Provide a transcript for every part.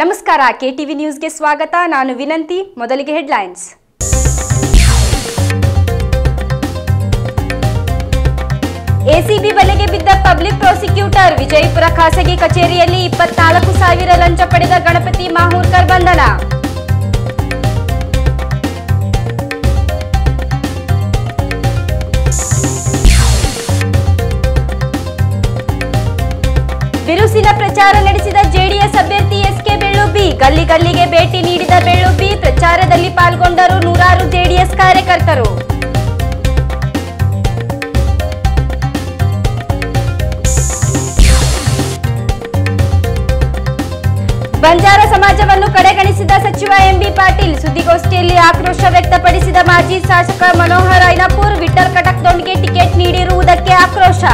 ನಮಸ್ಕಾರ, ಕೆಟಿವಿ ನ್ಯೂಸ್ಗೆ ಸ್ವಾಗತ. ನಾನು ವಿನಂತಿ, ಮೊದಲಿಗೆ ಹೆಡ್ಲೈನ್ಸ್. ಎಸಿಬಿ ಬಲೆಗೆ ಬಿದ್ದ ಪಬ್ಲಿಕ್ ಪ್ರಾಸಿಕ್ಯೂಟರ್ ವಿಜಯಪುರ ಖಾಸಗಿ ಕಚೇರಿಯಲ್ಲಿ ಇಪ್ಪತ್ನಾಲ್ಕು ಸಾವಿರ ಲಂಚ ಪಡೆದ ಗಣಪತಿ ಮಾಹೂರ್ಕರ್ ಬಂಧನ. ಬಿರುಸಿನ ಪ್ರಚಾರ ನಡೆಸಿದ ಜೆಡಿಎಸ್ ಅಭ್ಯರ್ಥಿ ಎಸ್ಕೆ ಬೆಳ್ಳುಬ್ಬಿ ಗಲ್ಲಿ ಗಲ್ಲಿಗೆ ಭೇಟಿ ನೀಡಿದ ಬೆಳ್ಳುಬ್ಬಿ ಪ್ರಚಾರದಲ್ಲಿ ಪಾಲ್ಗೊಂಡರು ನೂರಾರು ಜೆಡಿಎಸ್ ಕಾರ್ಯಕರ್ತರು. ಬಂಜಾರ ಸಮಾಜವನ್ನು ಕಡೆಗಣಿಸಿದ ಸಚಿವ ಎಂಬಿ ಪಾಟೀಲ್ ಸುದ್ದಿಗೋಷ್ಠಿಯಲ್ಲಿ ಆಕ್ರೋಶ ವ್ಯಕ್ತಪಡಿಸಿದ ಮಾಜಿ ಶಾಸಕ ಮನೋಹರ್ ಐನಾಪುರ್ ವಿಠಲ್ ಕಟಕ್ದೊಂದಿಗೆ ಟಿಕೆಟ್ ನೀಡಿರುವುದಕ್ಕೆ ಆಕ್ರೋಶ.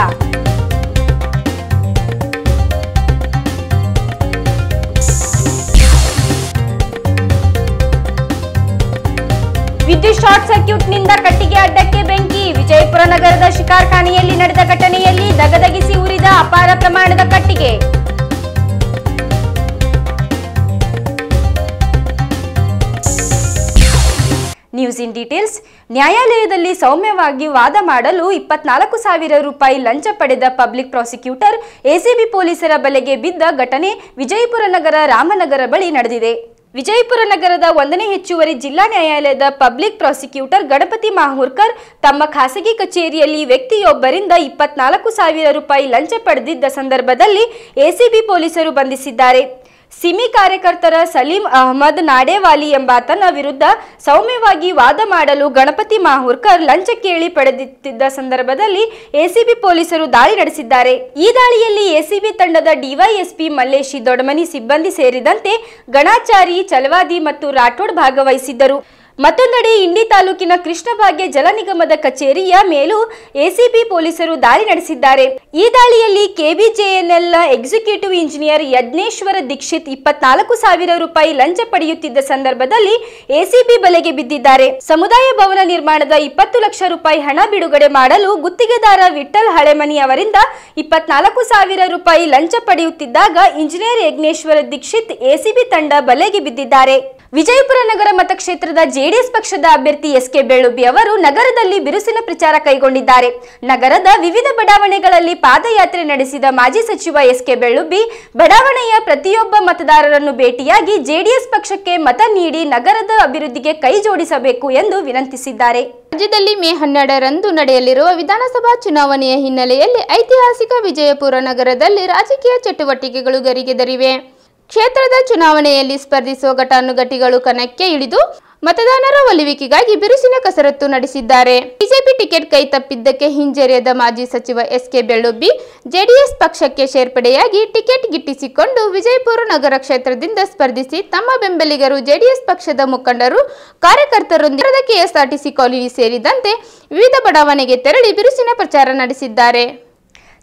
ವಿದ್ಯುತ್ ಶಾರ್ಟ್ ಸರ್ಕ್ಯೂಟ್ನಿಂದ ಕಟ್ಟಿಗೆ ಅಡ್ಡಕ್ಕೆ ಬೆಂಕಿ. ವಿಜಯಪುರ ನಗರದ ಶಿಕಾರ್ಖಾನೆಯಲ್ಲಿ ನಡೆದ ಘಟನೆಯಲ್ಲಿ ದಗದಗಿಸಿ ಉರಿದ ಅಪಾರ ಪ್ರಮಾಣದ ಕಟ್ಟಿಗೆ. News in details. ನ್ಯಾಯಾಲಯದಲ್ಲಿ ಸೌಮ್ಯವಾಗಿ ವಾದ ಮಾಡಲು ಇಪ್ಪತ್ನಾಲ್ಕು ಸಾವಿರ ರೂಪಾಯಿ ಲಂಚ ಪಡೆದ ಪಬ್ಲಿಕ್ ಪ್ರಾಸಿಕ್ಯೂಟರ್ ಎಸಿಬಿ ಪೊಲೀಸರ ಬಲೆಗೆ ಬಿದ್ದ ಘಟನೆ ವಿಜಯಪುರ ನಗರ ರಾಮನಗರ ಬಳಿ ನಡೆದಿದೆ. ವಿಜಯಪುರ ನಗರದ ಒಂದನೇ ಹೆಚ್ಚುವರಿ ಜಿಲ್ಲಾ ನ್ಯಾಯಾಲಯದ ಪಬ್ಲಿಕ್ ಪ್ರಾಸಿಕ್ಯೂಟರ್ ಗಣಪತಿ ಮಾಹೂರ್ಕರ್ ತಮ್ಮ ಖಾಸಗಿ ಕಚೇರಿಯಲ್ಲಿ ವ್ಯಕ್ತಿಯೊಬ್ಬರಿಂದ ಇಪ್ಪತ್ನಾಲ್ಕು ಸಾವಿರ ರೂಪಾಯಿ ಲಂಚ ಪಡೆದಿದ್ದ ಸಂದರ್ಭದಲ್ಲಿ ಎಸಿಬಿ ಪೊಲೀಸರು ಬಂಧಿಸಿದ್ದಾರೆ. ಸಿಮಿ ಕಾರ್ಯಕರ್ತರ ಸಲೀಂ ಅಹಮದ್ ನಾಡೇವಾಲಿ ಎಂಬಾತನ ವಿರುದ್ಧ ಸೌಮ್ಯವಾಗಿ ವಾದ ಮಾಡಲು ಗಣಪತಿ ಮಾಹೂರ್ಕರ್ ಲಂಚ ಕೇಳಿ ಪಡೆದಿದ್ದ ಸಂದರ್ಭದಲ್ಲಿ ಎಸಿಬಿ ಪೊಲೀಸರು ದಾಳಿ ನಡೆಸಿದ್ದಾರೆ. ಈ ದಾಳಿಯಲ್ಲಿ ಎಸಿಬಿ ತಂಡದ ಡಿವೈಎಸ್ಪಿ ಮಲ್ಲೇಶಿ ದೊಡಮನಿ ಸಿಬ್ಬಂದಿ ಸೇರಿದಂತೆ ಗಣಾಚಾರಿ, ಚಲವಾದಿ ಮತ್ತು ರಾಠೋಡ್ ಭಾಗವಹಿಸಿದ್ದರು. ಮತ್ತೊಂದೆಡೆ ಇಂಡಿ ತಾಲೂಕಿನ ಕೃಷ್ಣಭಾಗ್ಯ ಜಲ ನಿಗಮದ ಕಚೇರಿಯ ಮೇಲೂ ಎಸಿಬಿ ಪೊಲೀಸರು ದಾಳಿ ನಡೆಸಿದ್ದಾರೆ. ಈ ದಾಳಿಯಲ್ಲಿ ಕೆಬಿಜೆಎನ್ಎಲ್ನ ಎಕ್ಸಿಕ್ಯೂಟಿವ್ ಇಂಜಿನಿಯರ್ ಯಜ್ಞೇಶ್ವರ ದೀಕ್ಷಿತ್ ಇಪ್ಪತ್ನಾಲ್ಕು ಸಾವಿರ ರೂಪಾಯಿ ಲಂಚ ಪಡೆಯುತ್ತಿದ್ದ ಸಂದರ್ಭದಲ್ಲಿ ಎಸಿಬಿ ಬಲೆಗೆ ಬಿದ್ದಿದ್ದಾರೆ. ಸಮುದಾಯ ಭವನ ನಿರ್ಮಾಣದ ಇಪ್ಪತ್ತು ಲಕ್ಷ ರೂಪಾಯಿ ಹಣ ಬಿಡುಗಡೆ ಮಾಡಲು ಗುತ್ತಿಗೆದಾರ ವಿಠಲ್ ಹಳೆಮನಿ ಅವರಿಂದ ಇಪ್ಪತ್ನಾಲ್ಕು ಸಾವಿರ ರೂಪಾಯಿ ಲಂಚ ಪಡೆಯುತ್ತಿದ್ದಾಗ ಇಂಜಿನಿಯರ್ ಯಜ್ಞೇಶ್ವರ ದೀಕ್ಷಿತ್ ಎಸಿಬಿ ತಂಡ ಬಲೆಗೆ ಬಿದ್ದಿದ್ದಾರೆ. ವಿಜಯಪುರ ನಗರ ಮತಕ್ಷೇತ್ರದ ಜೆಡಿಎಸ್ ಪಕ್ಷದ ಅಭ್ಯರ್ಥಿ ಎಸ್ ಕೆ ಬೆಳ್ಳುಬ್ಬಿ ಅವರು ನಗರದಲ್ಲಿ ಬಿರುಸಿನ ಪ್ರಚಾರ ಕೈಗೊಂಡಿದ್ದಾರೆ. ನಗರದ ವಿವಿಧ ಬಡಾವಣೆಗಳಲ್ಲಿ ಪಾದಯಾತ್ರೆ ನಡೆಸಿದ ಮಾಜಿ ಸಚಿವ ಎಸ್ ಕೆ ಬೆಳ್ಳುಬ್ಬಿ, ಬಡಾವಣೆಯ ಪ್ರತಿಯೊಬ್ಬ ಮತದಾರರನ್ನು ಭೇಟಿಯಾಗಿ ಜೆಡಿಎಸ್ ಪಕ್ಷಕ್ಕೆ ಮತ ನೀಡಿ ನಗರದ ಅಭಿವೃದ್ಧಿಗೆ ಕೈ ಜೋಡಿಸಬೇಕು ಎಂದು ವಿನಂತಿಸಿದ್ದಾರೆ. ರಾಜ್ಯದಲ್ಲಿ ಮೇ ಹನ್ನೆರಡರಂದು ನಡೆಯಲಿರುವ ವಿಧಾನಸಭಾ ಚುನಾವಣೆಯ ಹಿನ್ನೆಲೆಯಲ್ಲಿ ಐತಿಹಾಸಿಕ ವಿಜಯಪುರ ನಗರದಲ್ಲಿ ರಾಜಕೀಯ ಚಟುವಟಿಕೆಗಳು ಗರಿಗೆದರಿವೆ. ಕ್ಷೇತ್ರದ ಚುನಾವಣೆಯಲ್ಲಿ ಸ್ಪರ್ಧಿಸುವ ಘಟಾನುಘಟಿಗಳು ಕಣಕ್ಕೆ ಇಳಿದು ಮತದಾನರ ಒಲಿವಿಕೆಗಾಗಿ ಬಿರುಸಿನ ಕಸರತ್ತು ನಡೆಸಿದ್ದಾರೆ. ಬಿಜೆಪಿ ಟಿಕೆಟ್ ಕೈ ತಪ್ಪಿದ್ದಕ್ಕೆ ಹಿಂಜರಿಯದ ಮಾಜಿ ಸಚಿವ ಎಸ್ ಕೆ ಬೆಳ್ಳುಬ್ಬಿ, ಜೆಡಿಎಸ್ ಪಕ್ಷಕ್ಕೆ ಸೇರ್ಪಡೆಯಾಗಿ ಟಿಕೆಟ್ ಗಿಟ್ಟಿಸಿಕೊಂಡು ವಿಜಯಪುರ ನಗರ ಕ್ಷೇತ್ರದಿಂದ ಸ್ಪರ್ಧಿಸಿ ತಮ್ಮ ಬೆಂಬಲಿಗರು ಜೆಡಿಎಸ್ ಪಕ್ಷದ ಮುಖಂಡರು, ಕಾರ್ಯಕರ್ತರೊಂದಿಗೆ ಕೆಎಸ್ಆರ್ಟಿಸಿ ಕಾಲೋನಿ ಸೇರಿದಂತೆ ವಿವಿಧ ಬಡಾವಣೆಗೆ ತೆರಳಿ ಬಿರುಸಿನ ಪ್ರಚಾರ ನಡೆಸಿದ್ದಾರೆ.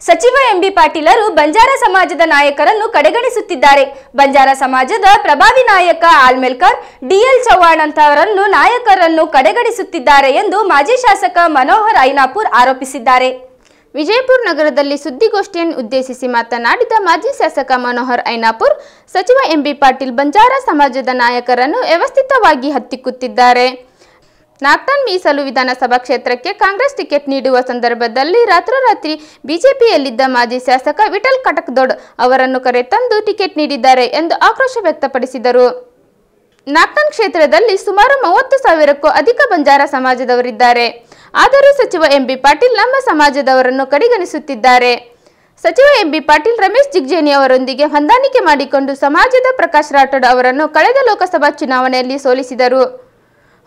ಸಚಿವ ಎಂಬಿ ಪಾಟೀಲರು ಬಂಜಾರ ಸಮಾಜದ ನಾಯಕರನ್ನು ಕಡೆಗಣಿಸುತ್ತಿದ್ದಾರೆ. ಬಂಜಾರ ಸಮಾಜದ ಪ್ರಭಾವಿ ನಾಯಕ ಆಲ್ಮೇಲ್ಕರ್, ಡಿಎಲ್ ಚೌಹಾಣ್ ಅಂತವರನ್ನು ನಾಯಕರನ್ನು ಕಡೆಗಣಿಸುತ್ತಿದ್ದಾರೆ ಎಂದು ಮಾಜಿ ಶಾಸಕ ಮನೋಹರ್ ಐನಾಪುರ್ ಆರೋಪಿಸಿದ್ದಾರೆ. ವಿಜಯಪುರ ನಗರದಲ್ಲಿ ಸುದ್ದಿಗೋಷ್ಠಿಯನ್ನು ಉದ್ದೇಶಿಸಿ ಮಾತನಾಡಿದ ಮಾಜಿ ಶಾಸಕ ಮನೋಹರ್ ಐನಾಪುರ್, ಸಚಿವ ಎಂಬಿ ಪಾಟೀಲ್ ಬಂಜಾರ ಸಮಾಜದ ನಾಯಕರನ್ನು ವ್ಯವಸ್ಥಿತವಾಗಿ ಹತ್ತಿಕ್ಕುತ್ತಿದ್ದಾರೆ. ನಾಗ್ಟನ್ ಮೀಸಲು ವಿಧಾನಸಭಾ ಕ್ಷೇತ್ರಕ್ಕೆ ಕಾಂಗ್ರೆಸ್ ಟಿಕೆಟ್ ನೀಡುವ ಸಂದರ್ಭದಲ್ಲಿ ರಾತ್ರೋರಾತ್ರಿ ಬಿಜೆಪಿಯಲ್ಲಿದ್ದ ಮಾಜಿ ಶಾಸಕ ವಿಠಲ್ ಕಟಕ್ದೊಡ್ ಅವರನ್ನು ಕರೆತಂದು ಟಿಕೆಟ್ ನೀಡಿದ್ದಾರೆ ಎಂದು ಆಕ್ರೋಶ ವ್ಯಕ್ತಪಡಿಸಿದರು. ನಾಗ್ಟನ್ ಕ್ಷೇತ್ರದಲ್ಲಿ ಸುಮಾರು ಮೂವತ್ತು ಸಾವಿರಕ್ಕೂ ಅಧಿಕ ಬಂಜಾರ ಸಮಾಜದವರಿದ್ದಾರೆ. ಆದರೂ ಸಚಿವ ಎಂಬಿ ಪಾಟೀಲ್ ನಮ್ಮ ಸಮಾಜದವರನ್ನು ಕಡೆಗಣಿಸುತ್ತಿದ್ದಾರೆ. ಸಚಿವ ಎಂಬಿ ಪಾಟೀಲ್ ರಮೇಶ್ ಜಿಗ್ಜೇನಿ ಅವರೊಂದಿಗೆ ಹೊಂದಾಣಿಕೆ ಮಾಡಿಕೊಂಡು ಸಮಾಜದ ಪ್ರಕಾಶ್ ರಾಠೋಡ್ ಅವರನ್ನು ಕಳೆದ ಲೋಕಸಭಾ ಚುನಾವಣೆಯಲ್ಲಿ ಸೋಲಿಸಿದರು.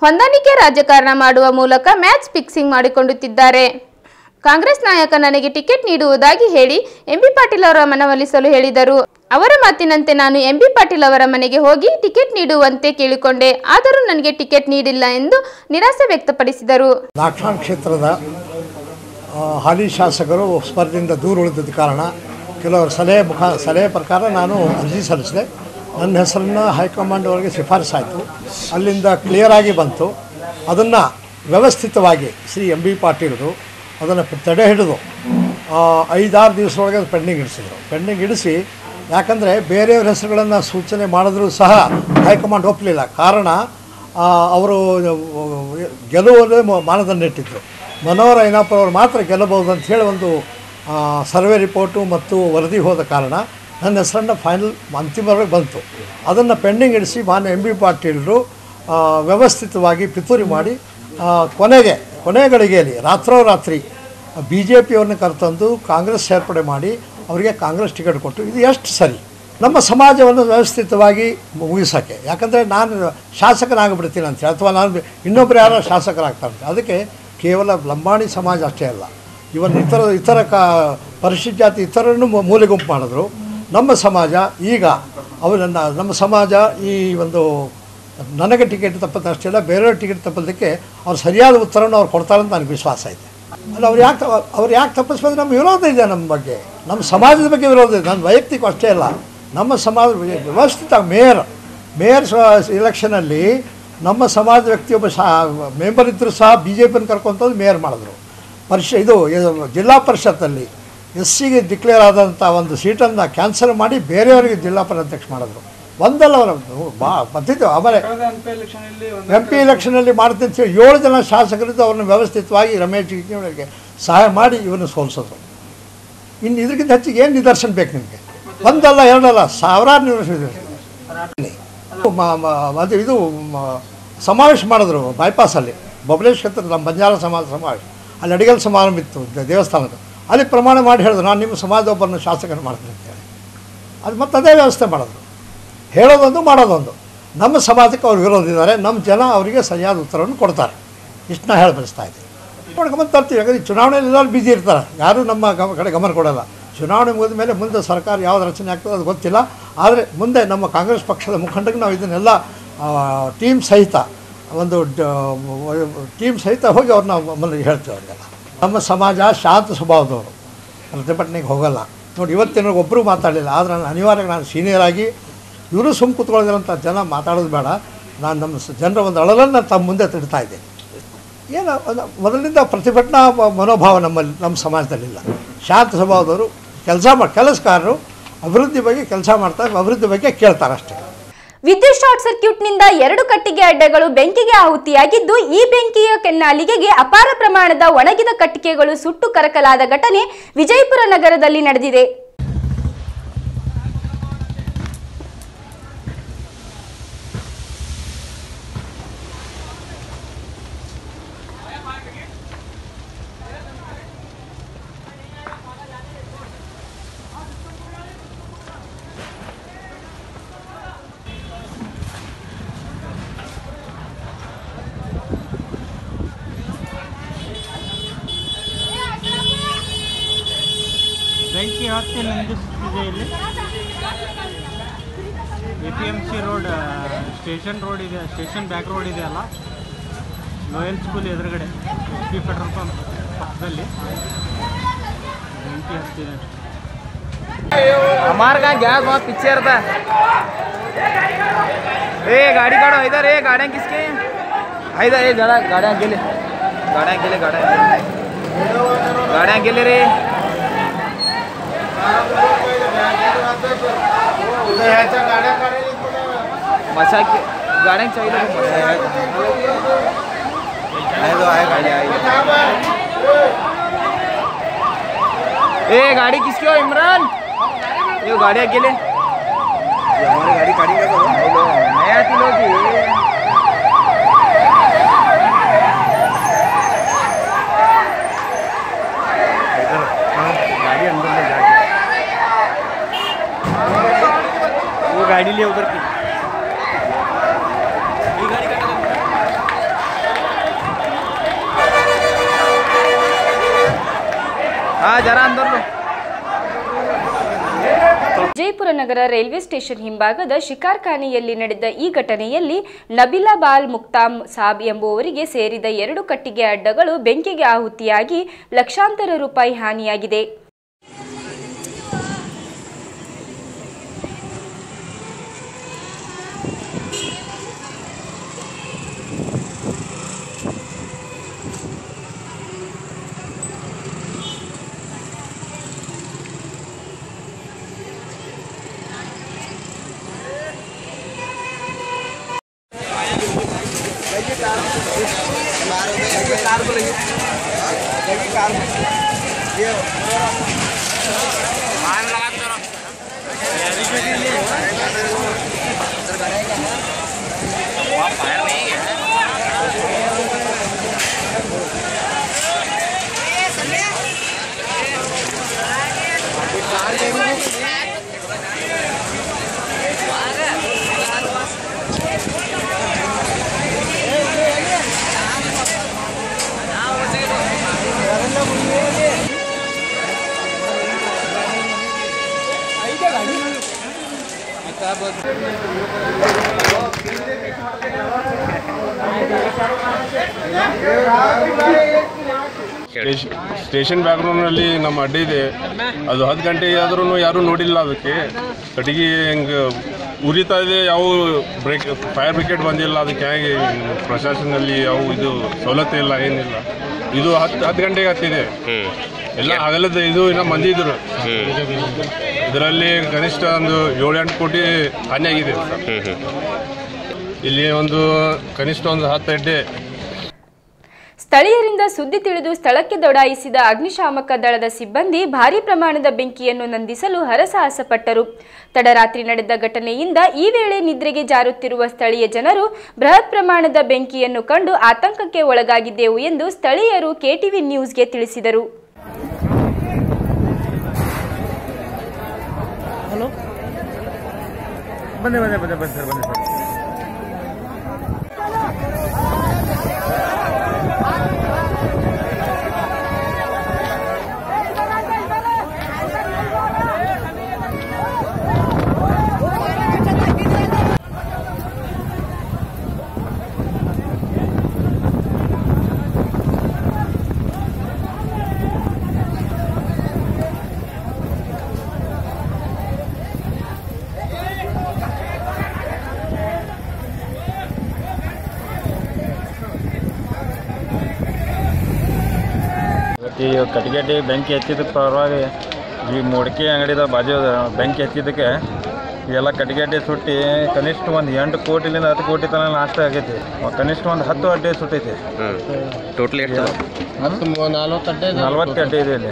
ಹೊಂದಾಣಿಕೆ ರಾಜಕಾರಣ ಮಾಡುವ ಮೂಲಕ ಮ್ಯಾಚ್ ಫಿಕ್ಸಿಂಗ್ ಮಾಡಿಕೊಂಡುತ್ತಿದ್ದಾರೆ ಕಾಂಗ್ರೆಸ್ ನಾಯಕ ನನಗೆ ಟಿಕೆಟ್ ನೀಡುವುದಾಗಿ ಹೇಳಿ ಎಂಬಿ ಪಾಟೀಲ್ ಅವರ ಮನವೊಲಿಸಲು ಹೇಳಿದರು. ಅವರ ಮಾತಿನಂತೆ ನಾನು ಎಂಬಿ ಪಾಟೀಲ್ ಅವರ ಮನೆಗೆ ಹೋಗಿ ಟಿಕೆಟ್ ನೀಡುವಂತೆ ಕೇಳಿಕೊಂಡೆ. ಆದರೂ ನನಗೆ ಟಿಕೆಟ್ ನೀಡಿಲ್ಲ ಎಂದು ನಿರಾಸೆ ವ್ಯಕ್ತಪಡಿಸಿದರು. ದಾಕ್ಷಾಣ ಕ್ಷೇತ್ರದ ಹಾಲಿ ಶಾಸಕರು ಸ್ಪರ್ಧೆಯಿಂದ ದೂರ ಉಳಿದ ಕಾರಣ ಕೆಲವರು ಸಲಹೆ ಸಲಹೆ ಪ್ರಕಾರ ನಾನು ಅರ್ಜಿ ಸಲ್ಲಿಸಿದೆ. ನನ್ನ ಹೆಸರನ್ನು ಹೈಕಮಾಂಡ್ ಅವರಿಗೆ ಶಿಫಾರಸ್ ಆಯಿತು. ಅಲ್ಲಿಂದ ಕ್ಲಿಯರ್ ಆಗಿ ಬಂತು. ಅದನ್ನು ವ್ಯವಸ್ಥಿತವಾಗಿ ಶ್ರೀ ಎಂ ಬಿ ಪಾಟೀಲರು ಅದನ್ನು ತಡೆ ಹಿಡಿದು ಐದಾರು ದಿವಸದೊಳಗೆ ಅದು ಪೆಂಡಿಂಗ್ ಇಡಿಸಿದ್ರು. ಪೆಂಡಿಂಗ್ ಇಡಿಸಿ, ಯಾಕಂದರೆ ಬೇರೆಯವ್ರ ಹೆಸರುಗಳನ್ನು ಸೂಚನೆ ಮಾಡಿದ್ರೂ ಸಹ ಹೈಕಮಾಂಡ್ ಒಪ್ಪಲಿಲ್ಲ. ಕಾರಣ ಅವರು ಗೆಲುವುದೇ ಮ- ಮಾನದಂಡ ಇಟ್ಟಿದ್ದರು ಮನೋಹರ ಐನಾಪುರ ಮಾತ್ರ ಗೆಲ್ಲಬಹುದು ಅಂತ ಹೇಳಿ ಒಂದು ಸರ್ವೆ ರಿಪೋರ್ಟು ಮತ್ತು ವರದಿ ಹೋದ ಕಾರಣ ನನ್ನ ಹೆಸರನ್ನು ಫೈನಲ್ ಅಂತಿಮವರೆಗೆ ಬಂತು. ಅದನ್ನು ಪೆಂಡಿಂಗ್ ಇಡಿಸಿ ಮಾನ್ಯ ಎಂ ಬಿ ಪಾಟೀಲರು ವ್ಯವಸ್ಥಿತವಾಗಿ ಪಿತೂರಿ ಮಾಡಿ ಕೊನೆಗೆ ಕೊನೆ ಗಳಿಗೆಯಲ್ಲಿ ರಾತ್ರೋರಾತ್ರಿ ಬಿ ಜೆ ಪಿಯವ್ರನ್ನ ಕರೆತಂದು ಕಾಂಗ್ರೆಸ್ ಸೇರ್ಪಡೆ ಮಾಡಿ ಅವರಿಗೆ ಕಾಂಗ್ರೆಸ್ ಟಿಕೆಟ್ ಕೊಟ್ಟು, ಇದು ಎಷ್ಟು ಸರಿ? ನಮ್ಮ ಸಮಾಜವನ್ನು ವ್ಯವಸ್ಥಿತವಾಗಿ ಮುಗಿಸೋಕ್ಕೆ. ಯಾಕಂದರೆ ನಾನು ಶಾಸಕನಾಗಿಬಿಡ್ತೀನಿ ಅಂತ ಅಥವಾ ನಾನು ಇನ್ನೊಬ್ಬರು ಯಾರೋ ಶಾಸಕರಾಗ್ತಾರೆ ಅದಕ್ಕೆ ಕೇವಲ ಲಂಬಾಣಿ ಸಮಾಜ ಅಷ್ಟೇ ಅಲ್ಲ. ಇವನ್ ಇತರ ಇತರ ಕ ಪರಿಶಿಷ್ಟ ಜಾತಿ ಇತರನ್ನು ಮೂಲೆ ಗುಂಪು ಮಾಡಿದ್ರು. ನಮ್ಮ ಸಮಾಜ ಈಗ ಅವರನ್ನು ನಮ್ಮ ಸಮಾಜ ಈ ಒಂದು ನನಗೆ ಟಿಕೆಟ್ ತಪ್ಪದಷ್ಟೇ ಅಷ್ಟೇ ಅಲ್ಲ, ಬೇರೆಯವ್ರ ಟಿಕೆಟ್ ತಪ್ಪದಕ್ಕೆ ಅವ್ರು ಸರಿಯಾದ ಉತ್ತರವನ್ನು ಅವ್ರು ಕೊಡ್ತಾರೆ ಅಂತ ನನಗೆ ವಿಶ್ವಾಸ ಇದೆ. ಅಲ್ಲ, ಅವ್ರು ಯಾಕೆ ಅವ್ರು ಯಾಕೆ ತಪ್ಪಿಸ್ಬೋದು ನಮ್ಮ ವಿರೋಧ ಇದೆ ನಮ್ಮ ಬಗ್ಗೆ. ನಮ್ಮ ಸಮಾಜದ ಬಗ್ಗೆ ವಿರೋಧ ಇದೆ. ನನ್ನ ವೈಯಕ್ತಿಕ ಅಷ್ಟೇ ಅಲ್ಲ. ನಮ್ಮ ಸಮಾಜ ವ್ಯವಸ್ಥಿತ ಮೇಯರ್ ಮೇಯರ್ ಎಲೆಕ್ಷನಲ್ಲಿ ನಮ್ಮ ಸಮಾಜ ವ್ಯಕ್ತಿಯೊಬ್ಬ ಸಹ ಮೆಂಬರ್ ಇದ್ದರೂ ಸಹ ಬಿ ಜೆ ಪಿನ ಕರ್ಕೊಂತದ್ದು ಮೇಯರ್ ಮಾಡಿದ್ರು. ಪರಿಷ ಇದು ಜಿಲ್ಲಾ ಪರಿಷತ್ತಲ್ಲಿ. ಎಸ್ ಸಿಗೆ ಡಿಕ್ಲೇರ್ ಆದಂಥ ಒಂದು ಸೀಟನ್ನು ಕ್ಯಾನ್ಸಲ್ ಮಾಡಿ ಬೇರೆಯವರಿಗೆ ಜಿಲ್ಲಾ ಅಧ್ಯಕ್ಷ ಮಾಡಿದ್ರು. ಒಂದಲ್ಲ ಅವರು ಬಾ ಬಂದಿದ್ದು. ಆಮೇಲೆ ಎಂ ಪಿ ಎಲೆಕ್ಷನಲ್ಲಿ ಹೇಳಿ ಏಳು ಜನ ಶಾಸಕರಿದ್ದು ಅವ್ರನ್ನ ವ್ಯವಸ್ಥಿತವಾಗಿ ರಮೇಶ್ ಜಿಗಿಣಿಯವರಿಗೆ ಸಹಾಯ ಮಾಡಿ ಇವನು ಸೋಲಿಸೋದು ಇನ್ನು ಇದಕ್ಕಿಂತ ಹೆಚ್ಚಿಗೆ ಏನು ನಿದರ್ಶನ ಬೇಕು ನಿಮಗೆ? ಒಂದಲ್ಲ ಎರಡಲ್ಲ ಸಾವಿರಾರು ನಿದರ್ಶನ ಅದು ಇದು ಸಮಾವೇಶ ಮಾಡಿದ್ರು ಬೈಪಾಸಲ್ಲಿ ಬಬಲೇಶ್ ಕ್ಷೇತ್ರ ನಮ್ಮ ಬಂಜಾರ ಸಮಾಜ ಸಮಾವೇಶ. ಅಲ್ಲಿ ಅಡಿಗೆಲ್ ಸಮಾರಂಭ ಇತ್ತು ದೇವಸ್ಥಾನದ ಅಲ್ಲಿ ಪ್ರಮಾಣ ಮಾಡಿ ಹೇಳಿದ್ರು, ನಾನು ನಿಮ್ಮ ಸಮಾಜದೊಬ್ಬರನ್ನ ಶಾಸಕನ ಮಾಡ್ತೀನಿ ಅಂತೇಳಿ ಅದು ಮತ್ತೆ ಅದೇ ವ್ಯವಸ್ಥೆ ಮಾಡಿದ್ರು ಹೇಳೋದೊಂದು, ಮಾಡೋದೊಂದು. ನಮ್ಮ ಸಮಾಜಕ್ಕೆ ಅವ್ರು ವಿರೋಧಿದ್ದಾರೆ ನಮ್ಮ ಜನ ಅವರಿಗೆ ಸರಿಯಾದ ಉತ್ತರವನ್ನು ಕೊಡ್ತಾರೆ. ಇಷ್ಟನ್ನ ಹೇಳಿ ಬಯಸ್ತಾ ಇದ್ದೀನಿ. ನೋಡ್ಕೊಂಬಂದು ತರ್ತೀವಿ. ಯಾಕಂದ್ರೆ ಚುನಾವಣೆಯಲ್ಲಿ ಎಲ್ಲರೂ ಬಿಜಿ ಇರ್ತಾರೆ. ಯಾರೂ ನಮ್ಮ ಗಮ ಕಡೆ ಗಮನ ಕೊಡೋಲ್ಲ. ಚುನಾವಣೆ ಮುಗಿದ ಮೇಲೆ ಮುಂದೆ ಸರ್ಕಾರ ಯಾವ್ದು ರಚನೆ ಆಗ್ತದೆ ಅದು ಗೊತ್ತಿಲ್ಲ. ಆದರೆ ಮುಂದೆ ನಮ್ಮ ಕಾಂಗ್ರೆಸ್ ಪಕ್ಷದ ಮುಖಂಡಕ್ಕೆ ನಾವು ಇದನ್ನೆಲ್ಲ ಟೀಮ್ ಸಹಿತ ಒಂದು ಟೀಮ್ ಸಹಿತ ಹೋಗಿ ಅವ್ರನ್ನ ನಾವು ಹೇಳ್ತೇವೆ ಅವ್ರಿಗೆಲ್ಲ. ನಮ್ಮ ಸಮಾಜ ಶಾಂತ ಸ್ವಭಾವದವರು. ಪ್ರತಿಭಟನೆಗೆ ಹೋಗಲ್ಲ. ನೋಡಿ ಇವತ್ತಿನ ಒಬ್ಬರು ಮಾತಾಡಲಿಲ್ಲ. ಆದರೆ ನಾನು ಅನಿವಾರ್ಯ ನಾನು ಸೀನಿಯರ್ ಆಗಿ ಇವರು ಸುಮ್ಮ ಕೂತ್ಕೊಳ್ಳೋದಿರಂಥ ಜನ ಮಾತಾಡೋದು ಬೇಡ. ನಾನು ನಮ್ಮ ಜನರ ಒಂದು ಅಳಲನ್ನು ತಮ್ಮ ಮುಂದೆ ತಿಡ್ತಾ ಇದ್ದೇನೆ. ಏನು ಮೊದಲಿಂದ ಪ್ರತಿಭಟನಾ ಮನೋಭಾವ ನಮ್ಮಲ್ಲಿ, ನಮ್ಮ ಸಮಾಜದಲ್ಲಿಲ್ಲ. ಶಾಂತ ಸ್ವಭಾವದವರು, ಕೆಲಸ ಮಾಡಿ ಕೆಲಸಕಾರರು ಅಭಿವೃದ್ಧಿ ಬಗ್ಗೆ ಕೆಲಸ ಮಾಡ್ತಾರೆ, ಅಭಿವೃದ್ಧಿ ಬಗ್ಗೆ ಕೇಳ್ತಾರೆ ಅಷ್ಟೇ. ವಿದ್ಯುತ್ ಶಾರ್ಟ್ ಸರ್ಕ್ಯೂಟ್ನಿಂದ ಎರಡು ಕಟ್ಟಿಗೆ ಅಡ್ಡಗಳು ಬೆಂಕಿಗೆ ಆಹುತಿಯಾಗಿದ್ದು, ಈ ಬೆಂಕಿಯ ಕೆನ್ನಾಲಿಗೆಗೆ ಅಪಾರ ಪ್ರಮಾಣದ ಒಣಗಿದ ಕಟ್ಟಿಗೆಗಳು ಸುಟ್ಟು ಕರಕಲಾದ ಘಟನೆ ವಿಜಯಪುರ ನಗರದಲ್ಲಿ ನಡೆದಿದೆ. ಸ್ಟೇಷನ್ ರೋಡ್ ಇದೆ ಸ್ಟೇಷನ್ ಬ್ಯಾಕ್ ರೋಡ್ ಇದೆ ಅಲ್ಲ ಲೋಯಲ್ ಸ್ಕೂಲ್ ಎದುರುಗಡೆ ಎಚ್ ಪಿ ಪೆಟ್ರೋಲ್ ಪಂಪ್ ಪಕ್ಕದಲ್ಲಿ ಬೆಂಕಿ ಹತ್ತಿದೆ हमार का गैस बहुत पीछे रहता है ए गाड़ी काढो इधर ए गाड्या किसके हैं? हा, इधर ए गाड्या गाड्या गेले गाड्या गेले गाड्या गाड्या गेले रे मसा के गाड़ी चाहिए तो आए तो आए गाड़ी आई ए गाड़ी किसकी हो इमरान? ये गाड़ी अकेले। हमारी गाड़ी गाड़ी का नया तीनों की। हाँ, गाड़ी ले उधर की। ವಿಜಯಪುರ ನಗರ ರೈಲ್ವೆ ಸ್ಟೇಷನ್ ಹಿಂಭಾಗದ ಶಿಕಾರ್ಖಾನೆಯಲ್ಲಿ ನಡೆದ ಈ ಘಟನೆಯಲ್ಲಿ ನಬಿಲಾ ಬಾಲ್ ಮುಕ್ತಾಮ್ ಸಾಬ್ ಎಂಬುವರಿಗೆ ಸೇರಿದ ಎರಡು ಕಟ್ಟಿಗೆ ಅಡ್ಡಗಳು ಬೆಂಕಿಗೆ ಆಹುತಿಯಾಗಿ ಲಕ್ಷಾಂತರ ರೂಪಾಯಿ ಹಾನಿಯಾಗಿದೆ. चार। ये लगा दो ಸ್ಟೇಷನ್ ಬ್ಯಾಕ್ಗ್ರೌಂಡ್ನಲ್ಲಿ ನಮ್ಮ ಅಡ್ಡಿ ಇದೆ. ಅದು ಹತ್ತು ಗಂಟೆ ಆದ್ರೂ ಯಾರೂ ನೋಡಿಲ್ಲ ಅದಕ್ಕೆ. ಕಟ್ಟಿಗೆ ಹಿಂಗೆ ಉರಿತಾ ಇದೆ ಯಾವ ಬ್ರೇಕ್ ಫೈರ್ ಬ್ರಿಗೇಡ್ ಬಂದಿಲ್ಲ ಅದಕ್ಕೆ ಹೇಗೆ ಪ್ರಶಾಸನದಲ್ಲಿ ಯಾವ ಇದು ಸವಲತ್ತು ಇಲ್ಲ ಏನಿಲ್ಲ. ಇದು ಹತ್ತು ಹತ್ತು ಗಂಟೆಗೆ ಹತ್ತಿದೆ. ಎಲ್ಲ ಹಗಲದ ಇದು ಇನ್ನ ಮಂದಿ ಇದ್ರು ಇದರಲ್ಲಿ ಕನಿಷ್ಠ ಒಂದು ಏಳು ಎಂಟು ಕೋಟಿ ಹಾನಿಯಾಗಿದೆ. ಇಲ್ಲಿ ಒಂದು ಕನಿಷ್ಠ ಒಂದು ಹತ್ತು ಅಡ್ಡೆ ಸ್ಥಳೀಯರಿಂದ ಸುದ್ದಿ ತಿಳಿದು ಸ್ಥಳಕ್ಕೆ ದೌಡಾಯಿಸಿದ ಅಗ್ನಿಶಾಮಕ ದಳದ ಸಿಬ್ಬಂದಿ ಭಾರೀ ಪ್ರಮಾಣದ ಬೆಂಕಿಯನ್ನು ನಂದಿಸಲು ಹರಸಾಹಸಪಟ್ಟರು. ತಡರಾತ್ರಿ ನಡೆದ ಘಟನೆಯಿಂದ ಈ ವೇಳೆ ನಿದ್ರೆಗೆ ಜಾರುತ್ತಿರುವ ಸ್ಥಳೀಯ ಜನರು ಬೃಹತ್ ಪ್ರಮಾಣದ ಬೆಂಕಿಯನ್ನು ಕಂಡು ಆತಂಕಕ್ಕೆ ಒಳಗಾಗಿದ್ದೆವು ಎಂದು ಸ್ಥಳೀಯರು ಕೆಟಿವಿ ನ್ಯೂಸ್ಗೆ ತಿಳಿಸಿದರು. ಬಂದೆ ಬಂದೆ ಬಂದೆ ಬಂದೆ ಸರ್ ಬಂದೆ ಸರ್. ಈ ಕಟ್ಗೆಟ್ಟಿ ಬೆಂಕಿ ಹಚ್ಚಿದ ಪರವಾಗಿ ಈ ಮೋಡ್ಕಿ ಅಂಗಡಿದ ಬಾಜು ಬೆಂಕಿ ಹಚ್ಚಿದ್ದಕ್ಕೆ ಎಲ್ಲ ಕಟ್ಗೆಡ್ಡೆ ಸುಟ್ಟಿ ಕನಿಷ್ಠ ಒಂದು ಎಂಟು ಕೋಟಿಲಿಂದ ಹತ್ತು ಕೋಟಿ ತನಕ ನಾಷ್ಟ ಆಗೈತಿ. ಕನಿಷ್ಠ ಒಂದು ಹತ್ತು ಅಡ್ಡೆ ಸುಟ್ಟೈತಿ. ಟೋಟಲ್ ಎಷ್ಟು? ನಲ್ವತ್ತು ಅಡ್ಡೆ ಇದೆ. ಇಲ್ಲಿ.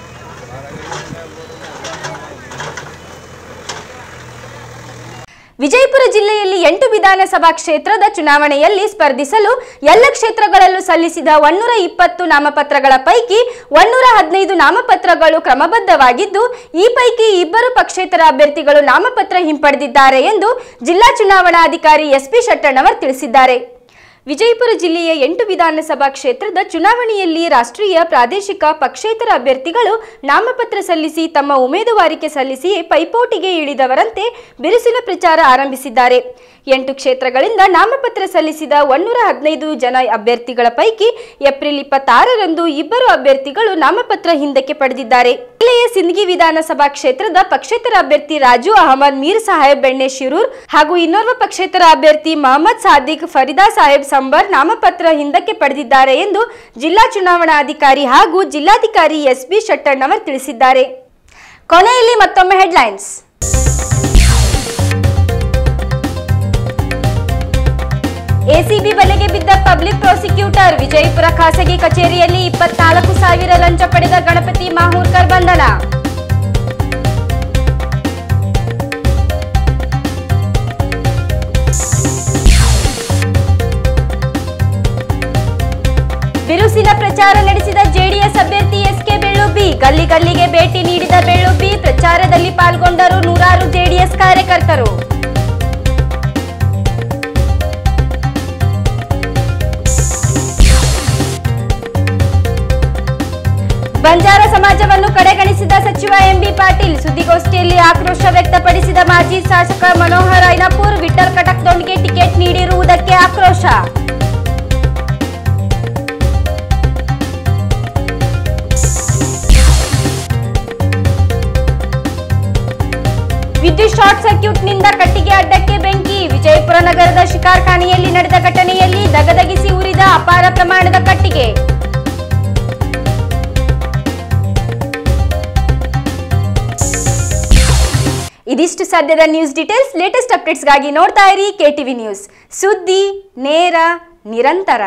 ವಿಜಯಪುರ ಜಿಲ್ಲೆಯಲ್ಲಿ ಎಂಟು ವಿಧಾನಸಭಾ ಕ್ಷೇತ್ರದ ಚುನಾವಣೆಯಲ್ಲಿ ಸ್ಪರ್ಧಿಸಲು ಎಲ್ಲ ಕ್ಷೇತ್ರಗಳಲ್ಲೂ ಸಲ್ಲಿಸಿದ ಒನ್ನೂರ ಇಪ್ಪತ್ತು ನಾಮಪತ್ರಗಳ ಪೈಕಿ ಒನ್ನೂರ ಹದಿನೈದು ನಾಮಪತ್ರಗಳು ಕ್ರಮಬದ್ಧವಾಗಿದ್ದು, ಈ ಪೈಕಿ ಇಬ್ಬರು ಪಕ್ಷೇತರ ಅಭ್ಯರ್ಥಿಗಳು ನಾಮಪತ್ರ ಹಿಂಪಡೆದಿದ್ದಾರೆ ಎಂದು ಜಿಲ್ಲಾ ಚುನಾವಣಾಧಿಕಾರಿ ಎಸ್ಪಿ ಶೆಟ್ಟಣ್ಣವರ್ ತಿಳಿಸಿದ್ದಾರೆ. ವಿಜಯಪುರ ಜಿಲ್ಲೆಯ ಎಂಟು ವಿಧಾನಸಭಾ ಕ್ಷೇತ್ರದ ಚುನಾವಣೆಯಲ್ಲಿ ರಾಷ್ಟ್ರೀಯ ಪ್ರಾದೇಶಿಕ ಪಕ್ಷೇತರ ಅಭ್ಯರ್ಥಿಗಳು ನಾಮಪತ್ರ ಸಲ್ಲಿಸಿ ತಮ್ಮ ಉಮೇದುವಾರಿಕೆ ಸಲ್ಲಿಸಿ ಪೈಪೋಟಿಗೆ ಇಳಿದವರಂತೆ ಬಿರುಸಿನ ಪ್ರಚಾರ ಆರಂಭಿಸಿದ್ದಾರೆ. ಎಂಟು ಕ್ಷೇತ್ರಗಳಿಂದ ನಾಮಪತ್ರ ಸಲ್ಲಿಸಿದ ಒನ್ನೂರ ಹದಿನೈದು ಜನ ಅಭ್ಯರ್ಥಿಗಳ ಪೈಕಿ ಏಪ್ರಿಲ್ ಇಪ್ಪತ್ತಾರರಂದು ಇಬ್ಬರು ಅಭ್ಯರ್ಥಿಗಳು ನಾಮಪತ್ರ ಹಿಂದಕ್ಕೆ ಪಡೆದಿದ್ದಾರೆ. ಜಿಲ್ಲೆಯ ಸಿಂದಗಿ ವಿಧಾನಸಭಾ ಕ್ಷೇತ್ರದ ಪಕ್ಷೇತರ ಅಭ್ಯರ್ಥಿ ರಾಜು ಅಹಮದ್ ಮೀರ್ ಸಾಹೇಬ್ ಬೆಣ್ಣೆ ಶಿರೂರ್ ಹಾಗೂ ಇನ್ನೋರ್ವ ಪಕ್ಷೇತರ ಅಭ್ಯರ್ಥಿ ಮಹಮ್ಮದ್ ಸಾದಿಕ್ ಫರಿದಾ ಸಾಹೇಬ್ ಸಂಬರ್ ನಾಮಪತ್ರ ಹಿಂದಕ್ಕೆ ಪಡೆದಿದ್ದಾರೆ ಎಂದು ಜಿಲ್ಲಾ ಚುನಾವಣಾಧಿಕಾರಿ ಹಾಗೂ ಜಿಲ್ಲಾಧಿಕಾರಿ ಎಸ್ ಬಿ ಶೆಟ್ಟಣ್ಣವರ್ ತಿಳಿಸಿದ್ದಾರೆ. ಕೊನೆಯಲ್ಲಿ ಮತ್ತೊಮ್ಮೆ ಹೆಡ್ಲೈನ್ಸ್. ಎಸಿಬಿ ಬಲೆಗೆ ಬಿದ್ದ ಪಬ್ಲಿಕ್ ಪ್ರಾಸಿಕ್ಯೂಟರ್ ವಿಜಯಪುರ ಖಾಸಗಿ ಕಚೇರಿಯಲ್ಲಿ ಇಪ್ಪತ್ನಾಲ್ಕು ಸಾವಿರ ಲಂಚ ಪಡೆದ ಗಣಪತಿ ಮಾಹೂರ್ಕರ್ ಬಂಧನ. ಬಿರುಸಿನ ಪ್ರಚಾರ ನಡೆಸಿದ ಜೆಡಿಎಸ್ ಅಭ್ಯರ್ಥಿ ಎಸ್ಕೆ ಬೆಳ್ಳುಬ್ಬಿ. ಗಲ್ಲಿ ಗಲ್ಲಿಗೆ ಭೇಟಿ ನೀಡಿದ ಬೆಳ್ಳುಬ್ಬಿ, ಪ್ರಚಾರದಲ್ಲಿ ಪಾಲ್ಗೊಂಡರು ನೂರಾರು ಜೆಡಿಎಸ್ ಕಾರ್ಯಕರ್ತರು. ಬಂಜಾರ ಸಮಾಜವನ್ನು ಕಡೆಗಣಿಸಿದ ಸಚಿವ ಎಂಬಿ ಪಾಟೀಲ್ ಸುದ್ದಿಗೋಷ್ಠಿಯಲ್ಲಿ ಆಕ್ರೋಶ ವ್ಯಕ್ತಪಡಿಸಿದ ಮಾಜಿ ಶಾಸಕ ಮನೋಹರ್ ಐನಾಪುರ್ ವಿಠಲ್ ಕಟಕ್ದೊಂದಿಗೆ ಟಿಕೆಟ್ ನೀಡಿರುವುದಕ್ಕೆ ಆಕ್ರೋಶ. ವಿದ್ಯುತ್ ಸರ್ಕ್ಯೂಟ್ನಿಂದ ಕಟ್ಟಿಗೆ ಅಡ್ಡಕ್ಕೆ ಬೆಂಕಿ. ವಿಜಯಪುರ ನಗರದ ಶಿಕಾರ್ಖಾನೆಯಲ್ಲಿ ನಡೆದ ಘಟನೆಯಲ್ಲಿ ದಗದಗಿಸಿ ಉರಿದ ಅಪಾರ ಪ್ರಮಾಣದ ಕಟ್ಟಿಗೆ. ಇದಿಷ್ಟು ಸದ್ಯದ ನ್ಯೂಸ್ ಡೀಟೇಲ್ಸ್ ಲೇಟೆಸ್ಟ್ ಅಪ್ಡೇಟ್ಸ್ಗಾಗಿ ನೋಡ್ತಾ ಇರಿ ಕೆಟಿವಿ ನ್ಯೂಸ್ ಸುದ್ದಿ, ನೇರ, ನಿರಂತರ.